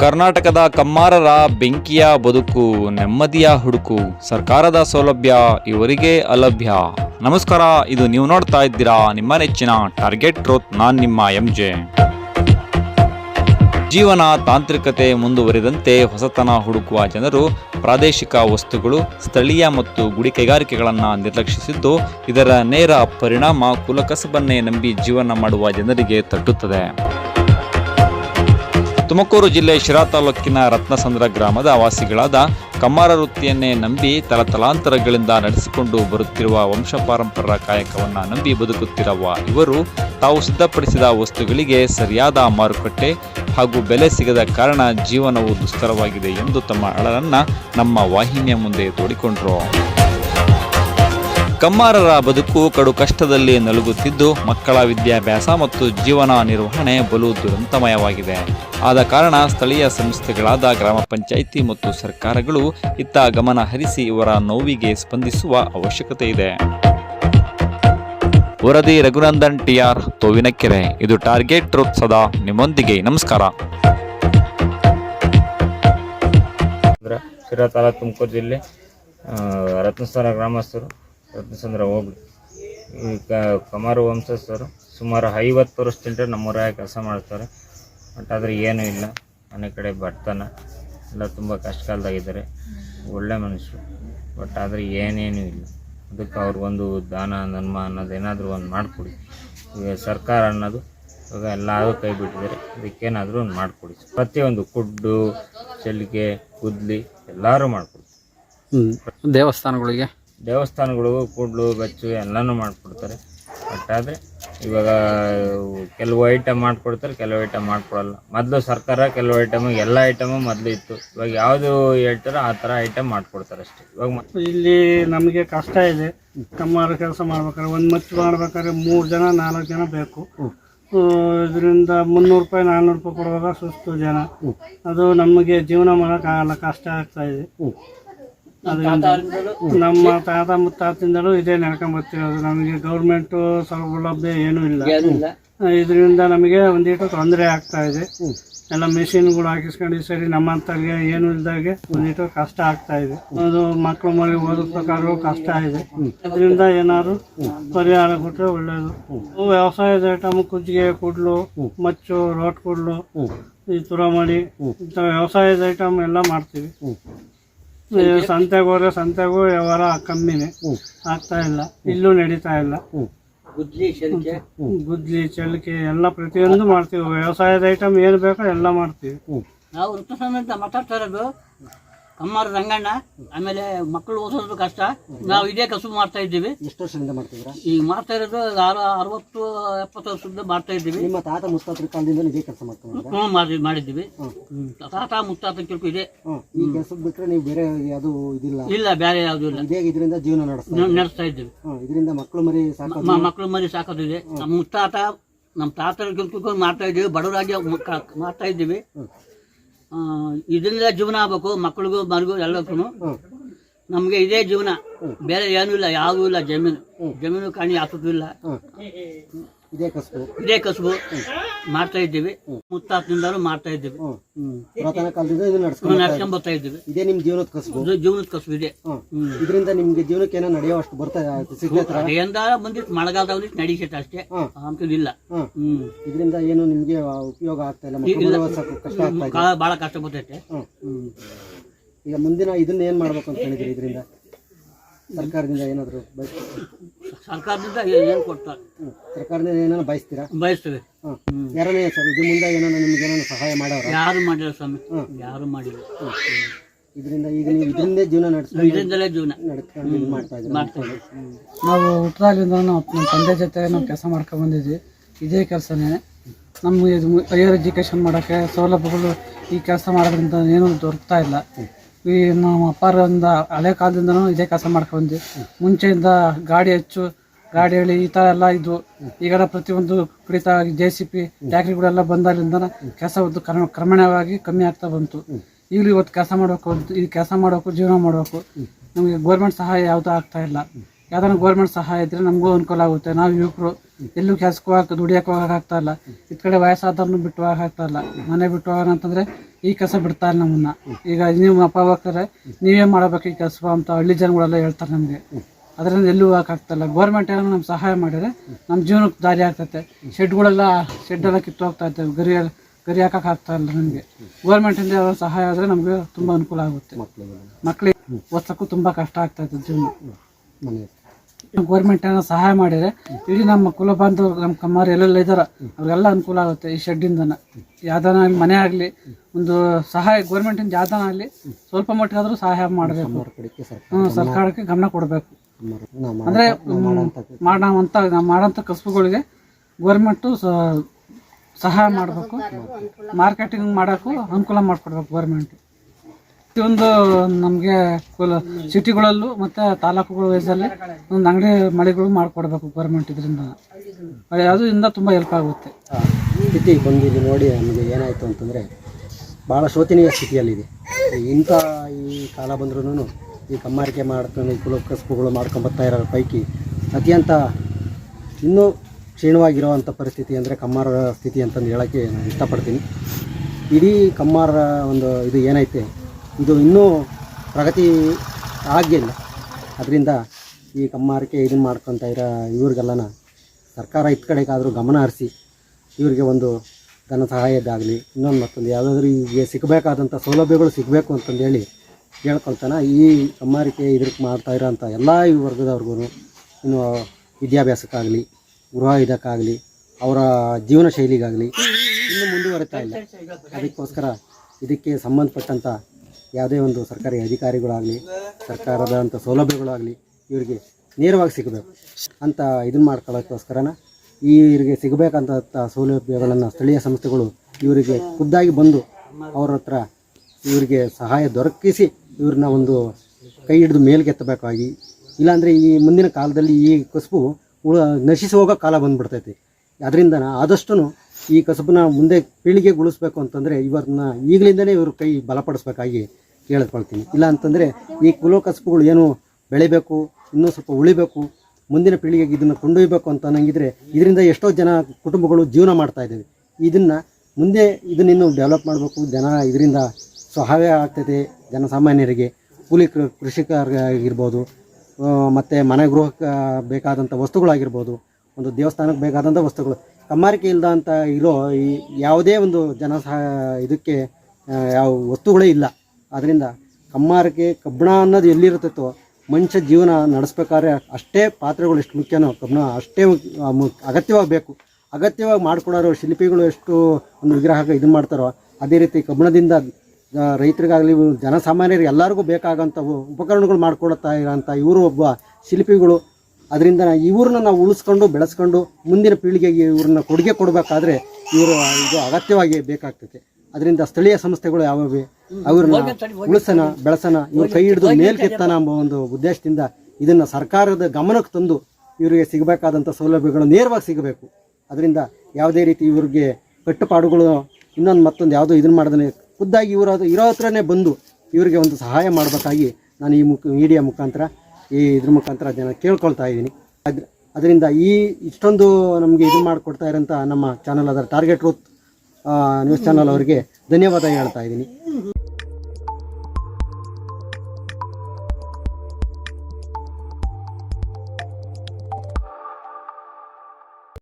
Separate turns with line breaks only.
ಕರ್ನಾಟಕದ ಕಮ್ಮಾರರ ಬೆಂಕಿಯ ಬದುಕು, ನೆಮ್ಮದಿಯ ಹುಡುಕು, ಸರ್ಕಾರದ ಸೌಲಭ್ಯ ಇವರಿಗೆ ಅಲಭ್ಯ. ನಮಸ್ಕಾರ, ಇದು ನೀವು ನೋಡ್ತಾ ಇದ್ದೀರಾ ನಿಮ್ಮ ನೆಚ್ಚಿನ ಟಾರ್ಗೆಟ್ ಟ್ರೋತ್, ನಾನ್ ನಿಮ್ಮ ಎಂ ಜೆ ಜೀವನ ತಾಂತ್ರಿಕತೆ ಮುಂದುವರಿದಂತೆ ಹೊಸತನ ಹುಡುಕುವ ಜನರು ಪ್ರಾದೇಶಿಕ ವಸ್ತುಗಳು, ಸ್ಥಳೀಯ ಮತ್ತು ಗುಡಿ ಕೈಗಾರಿಕೆಗಳನ್ನು ನಿರ್ಲಕ್ಷಿಸಿದ್ದು, ಇದರ ನೇರ ಪರಿಣಾಮ ಕುಲಕಸಬನ್ನೇ ನಂಬಿ ಜೀವನ ಮಾಡುವ ಜನರಿಗೆ ತಟ್ಟುತ್ತದೆ. ತುಮಕೂರು ಜಿಲ್ಲೆ ಶಿರಾ ತಾಲೂಕಿನ ರತ್ನಸಂದ್ರ ಗ್ರಾಮದ ವಾಸಿಗಳಾದ ಕಮ್ಮಾರ ವೃತ್ತಿಯನ್ನೇ ನಂಬಿ ತಲತಲಾಂತರಗಳಿಂದ ನಡೆಸಿಕೊಂಡು ಬರುತ್ತಿರುವ ವಂಶ ಪಾರಂಪರ ಕಾಯಕವನ್ನು ನಂಬಿ ಬದುಕುತ್ತಿರುವ ಇವರು ತಾವು ಸಿದ್ಧಪಡಿಸಿದ ವಸ್ತುಗಳಿಗೆ ಸರಿಯಾದ ಮಾರುಕಟ್ಟೆ ಹಾಗೂ ಬೆಲೆ ಸಿಗದ ಕಾರಣ ಜೀವನವು ದುಸ್ತರವಾಗಿದೆ ಎಂದು ತಮ್ಮ ಅಳಲನ್ನು ನಮ್ಮ ವಾಹಿನಿಯ ಮುಂದೆ ತೋಡಿಕೊಂಡರು. ಕಮ್ಮಾರರ ಬದುಕು ಕಡು ಕಷ್ಟದಲ್ಲಿ ನಲುಗುತ್ತಿದ್ದು, ಮಕ್ಕಳ ವಿದ್ಯಾಭ್ಯಾಸ ಮತ್ತು ಜೀವನ ನಿರ್ವಹಣೆ ಬಲು ದುರಂತಮಯವಾಗಿದೆ. ಆದ ಕಾರಣ ಸ್ಥಳೀಯ ಸಂಸ್ಥೆಗಳಾದ ಗ್ರಾಮ ಪಂಚಾಯಿತಿ ಮತ್ತು ಸರ್ಕಾರಗಳು ಇತ್ತ ಗಮನ ಹರಿಸಿ ಇವರ ನೋವಿಗೆ ಸ್ಪಂದಿಸುವ ಅವಶ್ಯಕತೆ ಇದೆ. ವರದಿ ರಘುನಂದನ್ ಟಿಆರ್ ತೋವಿನಕೆರೆ. ಇದು ಟಾರ್ಗೆಟ್ ಸದಾ ನಿಮ್ಮೊಂದಿಗೆ. ನಮಸ್ಕಾರ.
ಶಿರಾ ತಾಲೂಕು ತುಮಕೂರು ಜಿಲ್ಲೆ ರತ್ನಸ್ಥಾನ ಗ್ರಾಮಸ್ಥರು. ರತ್ನಸಂದ್ರ ಹೋಗ್ಲಿ. ಈ ಕಮಾರು ವಂಶಸ್ಥರು ಸುಮಾರು ಐವತ್ತು ವರ್ಷದಿಂದ ನಮ್ಮೂರಾಗ ಕೆಲಸ ಮಾಡ್ತಾರೆ. ಬಟ್ ಆದರೆ ಏನೂ ಇಲ್ಲ. ಮನೆ ಕಡೆ ಬರ್ತಾನೆ ಎಲ್ಲ ತುಂಬ ಕಷ್ಟ ಕಾಲದಾಗಿದ್ದಾರೆ ಒಳ್ಳೆ ಮನುಷ್ಯರು ಬಟ್ ಆದರೆ ಏನೇನೂ ಇಲ್ಲ. ಅದಕ್ಕೆ ಅವ್ರಿಗೊಂದು ದಾನ ನನ್ಮ ಅನ್ನೋದು ಏನಾದರೂ ಒಂದು ಮಾಡಿಕೊಡಿ. ಈಗ ಸರ್ಕಾರ ಅನ್ನೋದು ಇವಾಗ ಎಲ್ಲರೂ ಕೈ ಬಿಟ್ಟಿದ್ದಾರೆ. ಅದಕ್ಕೇನಾದರೂ ಒಂದು ಮಾಡಿಕೊಡಿ ಪ್ರತಿಯೊಂದು ಕುಡ್ಡು ಚೆಲ್ಲಿಗೆ ಕುದ್ಲಿ ಎಲ್ಲರೂ ಮಾಡಿಕೊಡಿ.
ದೇವಸ್ಥಾನಗಳಿಗೆ?
ದೇವಸ್ಥಾನಗಳಿಗೂ ಕೂಡ್ಲು ಬೆಚ್ಚು ಎಲ್ಲನೂ ಮಾಡಿಕೊಡ್ತಾರೆ. ಬಟ್ ಆದರೆ ಇವಾಗ ಕೆಲವು ಐಟಮ್ ಮಾಡಿಕೊಡ್ತಾರೆ ಕೆಲವು ಐಟಮ್ ಮಾಡಿಕೊಡಲ್ಲ. ಮೊದಲು ಸರ್ಕಾರ ಕೆಲವು ಐಟಮ್ ಎಲ್ಲ ಐಟಮು ಮೊದಲು ಇತ್ತು. ಇವಾಗ ಯಾವುದು ಹೇಳ್ತಾರೋ ಆ ಥರ ಐಟಮ್ ಮಾಡಿಕೊಡ್ತಾರೆ ಅಷ್ಟೇ. ಇವಾಗ ಮತ್ತು
ಇಲ್ಲಿ ನಮಗೆ ಕಷ್ಟ ಇದೆ. ಕಮ್ಮಾರ ಕೆಲಸ ಮಾಡ್ಬೇಕಾದ್ರೆ ಒಂದು ಮಚ್ಚು ಮಾಡ್ಬೇಕಾದ್ರೆ ಮೂರು ಜನ ನಾಲ್ಕು ಜನ ಬೇಕು. ಇದರಿಂದ ಮುನ್ನೂರು ರೂಪಾಯಿ ನಾನ್ನೂರು ರೂಪಾಯಿ ಕೊಡುವಾಗ ಸುಸ್ತು ಜನ. ಅದು ನಮಗೆ ಜೀವನ ಮಾಡೋಕ್ಕಾಗಲ್ಲ ಕಷ್ಟ ಆಗ್ತಾ ಇದೆ. ನಮ್ಮ ತಾತ ಮುತ್ತಾತಿಂದಲೂ ಇದೇ ನಡ್ಕೊಂಬರ್ತಿರೋದು ನಮಗೆ ಗೌರ್ಮೆಂಟ್ ಸೌಲಭ್ಯ ಏನೂ ಇಲ್ಲ. ಇದರಿಂದ ನಮಗೆ ಒಂದಿಷ್ಟು ತೊಂದರೆ ಆಗ್ತಾ ಇದೆ. ಎಲ್ಲ ಮೆಷಿನ್ಗಳು ಹಾಕಿಸ್ಕೊಂಡು ಸರಿ ನಮ್ಮಂತವ್ರಿಗೆ ಏನು ಇಲ್ದಾಗೆ ಒಂದಿಟ್ಟು ಕಷ್ಟ ಆಗ್ತಾ ಇದೆ. ಅದು ಮಕ್ಕಳು ಮರಿ ಓದಿಸ್ಬೇಕಾದ್ರೂ ಕಷ್ಟ ಇದೆ. ಇದರಿಂದ ಏನಾದ್ರು ಪರಿಹಾರ ಕೊಟ್ಟರೆ ಒಳ್ಳೇದು. ವ್ಯವಸಾಯದ ಐಟಮ್ ಕುಜ್ಜಿಗೆ ಕುಡ್ಲು ಮಚ್ಚು ರೋಟ್ ಕುಡ್ಲು ಈ ತುರಮಡಿ ಇಂಥ ವ್ಯವಸಾಯದ ಐಟಮ್ ಎಲ್ಲ ಮಾಡ್ತೀವಿ. ಸಂತೆಗೆ ಹೋದ್ರೆ ಸಂತೆಗೂ ವ್ಯವಹಾರ ಕಮ್ಮಿನೇ. ಆಗ್ತಾ ಇಲ್ಲ. ಇಲ್ಲೂ ನಡೀತಾ ಇಲ್ಲ. ಗುದ್ಲಿ ಚಳಿಕೆ ಎಲ್ಲ ಪ್ರತಿಯೊಂದು ಮಾಡ್ತೀವಿ. ವ್ಯವಸಾಯದ ಐಟಮ್ ಏನು ಬೇಕೋ ಎಲ್ಲ ಮಾಡ್ತೀವಿ.
ನಾವು ಮಾತಾಡ್ತಾ ಇರೋದು ಕಮ್ಮಾರ ರಂಗಣ್ಣ ಆಮೇಲೆ ಮಕ್ಕಳು ಓದಿಸೋದು ಕಷ್ಟ. ನಾವು ಇದೇ ಕಸು ಮಾಡ್ತಾ ಇದ್ದೀವಿ.
ಎಷ್ಟು ವರ್ಷದಿಂದ ಮಾಡ್ತಿದ್ರ
ಈಗ ಮಾಡ್ತಾ ಇರೋದು ಆರು ಅರವತ್ತು ಎಪ್ಪತ್ತು ವರ್ಷದಿಂದ ಮಾಡ್ತಾ ಇದ್ದೀವಿ.
ನಿಮ್ಮ ತಾತ ಮುತ್ತಾತರ ಕಾಲದಿಂದ ಇದೇ ಕೆಲಸ ಮಾಡ್ಕೊಂಡು
ಹ್ಞೂ ಮಾಡಿ ಮಾಡಿದ್ದೀವಿ. ತಾತ ಮುತ್ತಾತ ತಿಳ್ಕೊ ಇದೆ.
ಈ ಕೆಲಸ ಬಿಟ್ಟರೆ ನೀವು ಬೇರೆ ಯಾವುದು ಇದಿಲ್ಲ?
ಇಲ್ಲ ಬೇರೆ ಯಾವುದು ಇಲ್ಲ.
ಇದೇ ಇದರಿಂದ ಜೀವನ ನಡೆಸ್ತೀವಿ
ನ- ನಡೆಸ್ತಾ ಇದ್ದೀವಿ.
ಇದರಿಂದ ಮಕ್ಕಳು ಮರಿ ಸಾಕೋದು?
ಮಕ್ಕಳು ಮರಿ ಸಾಕೋದಿದೆ. ನಮ್ಮ ಮುತ್ತಾತ ನಮ್ಮ ತಾತರ ತಿಳ್ಕೊಂಡು ಮಾಡ್ತಾ ಇದ್ದೀವಿ. ಬಡವರಾಗಿ ಮಾಡ್ತಾ ಇದ್ದೀವಿ. ಇದರಿಂದ ಜೀವನ ಆಗ್ಬೇಕು ಮಕ್ಕಳಿಗೂ ಮರಿಗೂ ಎಲ್ಲಕ್ಕೂ ನಮಗೆ ಇದೇ ಜೀವನ. ಬೇರೆ ಏನೂ ಇಲ್ಲ ಯಾವುದೂ ಇಲ್ಲ ಜಮೀನು. ಜಮೀನು ಕಾಣಿ ಹಾಕೋದು ಇಲ್ಲ.
ಇದೇ ಕಸಬು.
ಇದೇ ಕಸಬು. ಮಾಡ್ತಾ ಇದ್ದೀವಿ. ಮುತ್ತಾತ್ನಿಂದ ಮಾಡ್ತಾ ಇದ್ದೀವಿ.
ಹ್ಮ್.
ಹ್ಮ್.
ಪುರಾತನ ಕಾಲದಿಂದ ಇದು ನಡ್ಸ್ಕೊಂಡು
ನಡ್ಕೊಂಡ್ ಬರ್ತಾ ಇದ್ದೀವಿ.
ಇದೇ ನಿಮ್ ಜೀವನದ ಕಸಬು.
ಇದು ಜೀವನದ ಕಸಬು ಇದೆ.
ಇದರಿಂದ ನಿಮ್ಗೆ ಜೀವನಕ್ಕೆ ಏನೋ ನಡೆಯೋ ಅಷ್ಟು ಬರ್ತಾ
ಬಂದಿತ್ತು. ಮಳೆಗಾಲದಾಗ ನಡೀತೈತೆ ಅಷ್ಟೇ. ಅಂತಿಲ್ಲ
ಹ್ಮ್. ಇದರಿಂದ ಏನು ನಿಮ್ಗೆ ಉಪಯೋಗ ಆಗ್ತಾ ಇಲ್ಲ? ಕಷ್ಟ
ಭಾಳ ಕಷ್ಟ ಬರ್ತೈತೆ.
ಹ್ಮ್. ಈಗ ಮುಂದಿನ ಇದನ್ನ ಏನ್ ಮಾಡ್ಬೇಕು ಅಂತ ಹೇಳಿದ್ರಿ ಇದರಿಂದ? ಸರ್ಕಾರದಿಂದ ಏನಾದ್ರು
ಸರ್ಕಾರದಿಂದ ಏನು ಕೊಡ್ತಾರೆ
ಸರ್ಕಾರದಿಂದ ಏನಾನ ಬಯಸ್ತೀರಾ?
ಬಯಸ್ತೇವೆ
ಎರಡನೇ ಯಾರನೇ ಸರ್ ಇದು ಮುಂದೆ ಏನಾನ ನಿಮ್ಗೆ ಏನಾನ ಸಹಾಯ ಮಾಡೋರು?
ಯಾರು ಮಾಡಿಲ್ಲ ಸ್ವಾಮಿ ಯಾರು ಮಾಡಿಲ್ಲ.
ಇದರಿಂದ ಈಗ ನೀವು ಇದರಿಂದೇ ಜೀವನ ನಡೆಸ್ಕೊಂಡು
ಇದರಿಂದಲೇ ಜೀವನ.
ನಡ್ಕೊಂಡು ಇದು ಮಾಡ್ತಾ ಇದ್ದೀರಾ?
ಮಾಡ್ತಾ ಇದ್ದೀವಿ.
ನಾವು ಹುಟ್ಟದಾಗಲಿಂದ ನಾವು ನಮ್ಮ ತಂದೆ ಜೊತೆ ನಾವು ಕೆಲಸ ಮಾಡ್ಕೊಂಡು ಬಂದಿದ್ವಿ. ಇದೇ ಕೆಲಸನೇ. ನಮಗೆ ಹೈಯರ್ ಎಜುಕೇಶನ್ ಮಾಡೋಕ್ಕೆ ಸೌಲಭ್ಯಗಳು ಈ ಕೆಲಸ ಮಾಡೋದ್ರಿಂದ ಏನೂ ದೊರಕ್ತಾ ಇಲ್ಲ. ಈ ನಮ್ಮ ಅಪ್ಪಾರಿಂದ ಹಳೆ ಕಾಲದಿಂದನೂ ಇದೇ ಕೆಲಸ ಮಾಡ್ಕೊಂಡ್ವಿ ಮುಂಚೆಯಿಂದ ಗಾಡಿ ಹೆಚ್ಚು, ಗಾಡಿ ಹೇಳಿ ಈ ಥರ ಎಲ್ಲ ಇದ್ವು. ಈಗ ಪ್ರತಿಯೊಂದು ಕುಡಿತ ಜೆ ಸಿ ಪಿ ಟ್ಯಾಕ್ರಿಗಳೆಲ್ಲ ಬಂದಾಗಿಂದ ಕೆಲಸ ಒಂದು ಕ್ರಮ, ಕ್ರಮಣವಾಗಿ ಕಮ್ಮಿ ಆಗ್ತಾ ಬಂತು. ಈಗಲೂ ಇವತ್ತು ಕೆಲಸ ಮಾಡಬೇಕು ಈ ಕೆಲಸ ಮಾಡಬೇಕು, ಜೀವನ ಮಾಡಬೇಕು. ನಮಗೆ ಗೌರ್ಮೆಂಟ್ ಸಹಾಯ ಯಾವುದೂ ಆಗ್ತಾ ಇಲ್ಲ. ಯಾವ್ದಾರ ಗೌರ್ಮೆಂಟ್ ಸಹಾಯ ಇದ್ರೆ ನಮಗೂ ಅನುಕೂಲ ಆಗುತ್ತೆ. ನಾವು ಯುವಕರು ಎಲ್ಲೂ ಕೆಲಸಕ್ಕೆ ಹೋಗಕ್ಕೆ ದುಡಿಯಕ್ಕೆ ಹೋಗಕ್ಕೆ ಆಗ್ತಾ ಇಲ್ಲ. ಈ ಕಡೆ ವಯಸ್ಸಾದವ್ರನ್ನೂ ಬಿಟ್ಟು ಹೋಗಕ್ಕೆ ಇಲ್ಲ. ಮನೆ ಬಿಟ್ಟು ಹೋಗೋಣ ಅಂತಂದ್ರೆ ಈ ಕೆಲಸ ಬಿಡ್ತಾರೆ ನಮ್ಮನ್ನ. ಈಗ ನೀವು ಅಪ್ಪ ಹೋಗ್ತಾರೆ ನೀವೇ ಮಾಡಬೇಕು ಈ ಕೆಲಸ ಅಂತ ಹಳ್ಳಿ ಜನಗಳೆಲ್ಲ ಹೇಳ್ತಾರೆ ನಮಗೆ. ಅದರಿಂದ ಎಲ್ಲೂ ಹಾಕಾಗ್ತಲ್ಲ ಗೌರ್ಮೆಂಟ್ ಏನೋ ನಮ್ಗೆ ಸಹಾಯ ಮಾಡಿದ್ರೆ ನಮ್ಮ ಜೀವನಕ್ಕೆ ದಾರಿ ಆಗ್ತೈತೆ. ಶೆಡ್ಗಳೆಲ್ಲ ಶೆಡ್ಡೆಲ್ಲ ಕಿತ್ತು ಹೋಗ್ತಾ ಇರ್ತವೆ. ಗರಿ ಗರಿ ಆಗ್ತಾ ಇಲ್ಲ ನಮಗೆ. ಗೌರ್ಮೆಂಟಿಂದ ಯಾವ್ದಾದ್ರು ಸಹಾಯ ಆದರೆ ನಮಗೆ ತುಂಬ ಅನುಕೂಲ ಆಗುತ್ತೆ. ಮಕ್ಕಳಿಗೆ ಓದ್ಸೋಕ್ಕೂ ತುಂಬ ಕಷ್ಟ ಆಗ್ತಾ ಇತ್ತು ಜೀವನ. ಗೌರ್ಮೆಂಟ್ ಏನೋ ಸಹಾಯ ಮಾಡಿದ್ರೆ ಇಡೀ ನಮ್ಮ ಕುಲ ಬಾಂಧವರು ನಮ್ಮ ಕಮ್ಮಾರು ಎಲ್ಲೆಲ್ಲ ಇದಾರ ಅವ್ರಿಗೆಲ್ಲ ಅನುಕೂಲ ಆಗುತ್ತೆ ಈ ಶೆಡ್ಡಿಂದನ. ಯಾವ್ದಾನ ಆಗಲಿ ಮನೆ ಆಗಲಿ ಒಂದು ಸಹಾಯ ಗೌರ್ಮೆಂಟಿಂದ ಯಾವ್ದಾನ ಆಗಲಿ ಸ್ವಲ್ಪ ಮಟ್ಟಿಗಾದ್ರೂ ಸಹಾಯ ಮಾಡಬೇಕು. ಹ್ಞೂ ಸರ್ಕಾರಕ್ಕೆ ಗಮನ ಕೊಡಬೇಕು. ಅಂದರೆ ಮಾಡೋಂಥ ನಾವು ಮಾಡೋಂಥ ಕಸುಬುಗಳಿಗೆ ಗೌರ್ಮೆಂಟು ಸಹಾಯ ಮಾಡಬೇಕು. ಮಾರ್ಕೆಟಿಂಗ್ ಮಾಡೋಕ್ಕೂ ಅನುಕೂಲ ಮಾಡಿಕೊಡ್ಬೇಕು ಗೌರ್ಮೆಂಟು ಪ್ರತಿಯೊಂದು ನಮಗೆ ಸಿಟಿಗಳಲ್ಲೂ ಮತ್ತು ತಾಲೂಕುಗಳ ವಯಸ್ಸಲ್ಲಿ ಒಂದು ಅಂಗಡಿ ಮಳೆಗಳು ಮಾಡಿಕೊಡ್ಬೇಕು ಗೌರ್ಮೆಂಟ್ ಇದರಿಂದ. ಅದು ಇಂದ ತುಂಬ ಹೆಲ್ಪ್ ಆಗುತ್ತೆ.
ಸ್ಥಿತಿ ಬಂದಿದ್ದು ನೋಡಿ, ನಮಗೆ ಏನಾಯಿತು ಅಂತಂದರೆ ಭಾಳ ಶೋಚನೀಯ ಸ್ಥಿತಿಯಲ್ಲಿದೆ. ಇಂಥ ಈ ಕಾಲ ಬಂದ್ರೂ ಈ ಕಮ್ಮಾರಿಕೆ ಮಾಡ್ಕೊಂಡು, ಈ ಕುಲ ಕಸುಬುಗಳು ಮಾಡ್ಕೊಂಡು ಬರ್ತಾ ಇರೋ ಪೈಕಿ ಅತ್ಯಂತ ಇನ್ನೂ ಕ್ಷೀಣವಾಗಿರುವಂಥ ಪರಿಸ್ಥಿತಿ ಅಂದರೆ ಕಮ್ಮಾರ ಸ್ಥಿತಿ ಅಂತಂದು ಹೇಳೋಕ್ಕೆ ನಾನು ಇಷ್ಟಪಡ್ತೀನಿ. ಇಡೀ ಕಮ್ಮಾರ ಒಂದು ಇದು ಏನೈತೆ ಇದು ಇನ್ನೂ ಪ್ರಗತಿ ಆಗಿಲ್ಲ ಅದರಿಂದ ಈ ಕಮ್ಮಾರಿಕೆ ಇದನ್ನು ಮಾಡ್ಕೊತ ಇರೋ ಇವ್ರಿಗೆಲ್ಲನ ಸರ್ಕಾರ ಇತ್ತ ಕಡೆಗಾದರೂ ಗಮನ ಹರಿಸಿ ಇವರಿಗೆ ಒಂದು ಧನ ಸಹಾಯದ್ದಾಗಲಿ, ಇನ್ನೊಂದು ಮತ್ತೊಂದು ಯಾವುದಾದ್ರೂ ಈಗ ಸಿಗಬೇಕಾದಂಥ ಸೌಲಭ್ಯಗಳು ಸಿಗಬೇಕು ಅಂತಂದೇಳಿ ಕೇಳ್ಕೊಳ್ತಾನೆ ಈ ಕಮ್ಮಾರಿಕೆ ಇದಕ್ಕೆ ಮಾಡ್ತಾ ಇರೋಂಥ ಎಲ್ಲ ಈ ವರ್ಗದವ್ರಿಗೂ ಇನ್ನು ವಿದ್ಯಾಭ್ಯಾಸಕ್ಕಾಗಲಿ, ಗೃಹ ಇದಕ್ಕಾಗಲಿ, ಅವರ ಜೀವನ ಶೈಲಿಗಾಗಲಿ ಇನ್ನೂ ಮುಂದುವರಿತಾ ಇಲ್ಲ. ಅದಕ್ಕೋಸ್ಕರ ಇದಕ್ಕೆ ಸಂಬಂಧಪಟ್ಟಂಥ ಯಾವುದೇ ಒಂದು ಸರ್ಕಾರಿ ಅಧಿಕಾರಿಗಳಾಗಲಿ ಸರ್ಕಾರದ ಅಂಥ ಸೌಲಭ್ಯಗಳಾಗಲಿ ಇವರಿಗೆ ನೇರವಾಗಿ ಸಿಗಬೇಕು. ಅಂತ ಇದನ್ನು ಮಾಡ್ಕೊಳ್ಳೋಕ್ಕೋಸ್ಕರನ ಇವರಿಗೆ ಸಿಗಬೇಕಂತ ಸೌಲಭ್ಯಗಳನ್ನು ಸ್ಥಳೀಯ ಸಂಸ್ಥೆಗಳು ಇವರಿಗೆ ಖುದ್ದಾಗಿ ಬಂದು ಅವ್ರ ಹತ್ರ ಇವರಿಗೆ ಸಹಾಯ ದೊರಕಿಸಿ ಇವ್ರನ್ನ ಒಂದು ಕೈ ಹಿಡಿದು ಮೇಲ್ಗೆತ್ತಬೇಕಾಗಿ ಇಲ್ಲಾಂದರೆ ಈ ಮುಂದಿನ ಕಾಲದಲ್ಲಿ ಈ ಕಸುಬು ಉಳ ನಶಿಸಿ ಹೋಗೋ ಕಾಲ ಬಂದ್ಬಿಡ್ತೈತಿ. ಅದರಿಂದ ಆದಷ್ಟು ಈ ಕಸಬನ್ನ ಮುಂದೆ ಪೀಳಿಗೆಗೆ ಉಳಿಸ್ಬೇಕು ಅಂತಂದರೆ ಇವರನ್ನ ಈಗಲಿಂದನೇ ಇವರು ಕೈ ಬಲಪಡಿಸ್ಬೇಕಾಗಿ ಕೇಳಿಕೊಳ್ತೀನಿ ಇಲ್ಲ ಅಂತಂದರೆ ಈ ಕುಲೋ ಕಸಬುಗಳು ಏನು ಬೆಳಿಬೇಕು, ಇನ್ನೂ ಸ್ವಲ್ಪ ಉಳಿಬೇಕು, ಮುಂದಿನ ಪೀಳಿಗೆಗೆ ಇದನ್ನು ಕೊಂಡೊಯ್ಯಬೇಕು ಅಂತ ಅನ್ನಂಗಿದ್ರೆ ಇದರಿಂದ ಎಷ್ಟೋ ಜನ ಕುಟುಂಬಗಳು ಜೀವನ ಮಾಡ್ತಾ ಇದ್ದಾವೆ. ಇದನ್ನು ಮುಂದೆ ಇದನ್ನಿನ್ನು ಡೆವಲಪ್ ಮಾಡಬೇಕು, ಜನ ಇದರಿಂದ ಸಹಾಯ ಆಗ್ತದೆ, ಜನಸಾಮಾನ್ಯರಿಗೆ, ಕೂಲಿ ಕೃಷಿಕರಿಗಿರ್ಬೋದು ಮತ್ತು ಮನೆ ಗೃಹಕ್ಕೆ ಬೇಕಾದಂಥ ವಸ್ತುಗಳಾಗಿರ್ಬೋದು, ಒಂದು ದೇವಸ್ಥಾನಕ್ಕೆ ಬೇಕಾದಂಥ ವಸ್ತುಗಳು. ಕಮ್ಮಾರಿಕೆ ಇಲ್ಲದ ಅಂತ ಇರೋ ಈ ಯಾವುದೇ ಒಂದು ಜನ ಸಹ ಇದಕ್ಕೆ ಯಾವ ವಸ್ತುಗಳೇ ಇಲ್ಲ. ಆದ್ದರಿಂದ ಕಮ್ಮಾರಿಕೆ ಕಬ್ಬಣ ಅನ್ನೋದು ಎಲ್ಲಿರುತ್ತೋ ಮನುಷ್ಯ ಜೀವನ ನಡೆಸ್ಬೇಕಾದ್ರೆ ಅಷ್ಟೇ ಪಾತ್ರೆಗಳು ಎಷ್ಟು ಮುಖ್ಯನೋ ಕಬ್ಬಣ ಅಷ್ಟೇ ಅಗತ್ಯವಾಗಿ ಬೇಕು. ಅಗತ್ಯವಾಗಿ ಮಾಡಿಕೊಡೋರು ಶಿಲ್ಪಿಗಳು ಎಷ್ಟು ಒಂದು ವಿಗ್ರಹ ಇದು ಮಾಡ್ತಾರೋ, ಅದೇ ರೀತಿ ಕಬ್ಬಣದಿಂದ ರೈತರಿಗಾಗಲಿ, ಜನಸಾಮಾನ್ಯರಿಗೆ ಎಲ್ಲರಿಗೂ ಬೇಕಾಗಂಥವು ಉಪಕರಣಗಳು ಮಾಡಿಕೊಡುತ್ತಾ ಇರೋಂಥ ಇವರು ಒಬ್ಬ ಶಿಲ್ಪಿಗಳು. ಅದರಿಂದ ಇವ್ರನ್ನ ನಾವು ಉಳಿಸ್ಕೊಂಡು ಬೆಳೆಸ್ಕೊಂಡು ಮುಂದಿನ ಪೀಳಿಗೆಗೆ ಇವ್ರನ್ನ ಕೊಡುಗೆ ಕೊಡಬೇಕಾದ್ರೆ ಇವರು ಇದು ಅಗತ್ಯವಾಗಿ ಬೇಕಾಗ್ತೈತೆ. ಅದರಿಂದ ಸ್ಥಳೀಯ ಸಂಸ್ಥೆಗಳು ಯಾವ್ಯಾವೆ ಅವ್ರನ್ನ ಉಳಿಸೋಣ ಬೆಳೆಸೋಣ ಇವ್ರ ಕೈ ಹಿಡಿದು ಮೇಲ್ಕೆತ್ತನ ಎಂಬ ಒಂದು ಉದ್ದೇಶದಿಂದ ಇದನ್ನು ಸರ್ಕಾರದ ಗಮನಕ್ಕೆ ತಂದು ಇವರಿಗೆ ಸಿಗಬೇಕಾದಂಥ ಸೌಲಭ್ಯಗಳು ನೇರವಾಗಿ ಸಿಗಬೇಕು. ಅದರಿಂದ ಯಾವುದೇ ರೀತಿ ಇವ್ರಿಗೆ ಕಟ್ಟುಪಾಡುಗಳು ಇನ್ನೊಂದು ಮತ್ತೊಂದು ಯಾವುದೋ ಇದನ್ನು ಮಾಡಿದ್ರೆ ಖುದ್ದಾಗಿ ಇವರು ಅದು ಇರೋ ಹತ್ರನೇ ಬಂದು ಇವರಿಗೆ ಒಂದು ಸಹಾಯ ಮಾಡಬೇಕಾಗಿ ನಾನು ಈ ಮುಖ ಮೀಡಿಯಾ ಮುಖಾಂತರ ಈ ಇದ್ರ ಮುಖಾಂತರ ಜನ ಕೇಳ್ಕೊಳ್ತಾ ಇದ್ದೀನಿ. ಅದ್ರ ಅದರಿಂದ ಈ ಇಷ್ಟೊಂದು ನಮಗೆ ಇದು ಮಾಡಿಕೊಡ್ತಾ ಇರೋಂಥ ನಮ್ಮ ಚಾನಲ್ ಅದರ ಟಾರ್ಗೆಟ್ ರೂತ್ ನ್ಯೂಸ್ ಚಾನಲ್ ಅವರಿಗೆ ಧನ್ಯವಾದ ಹೇಳ್ತಾ ಇದ್ದೀನಿ.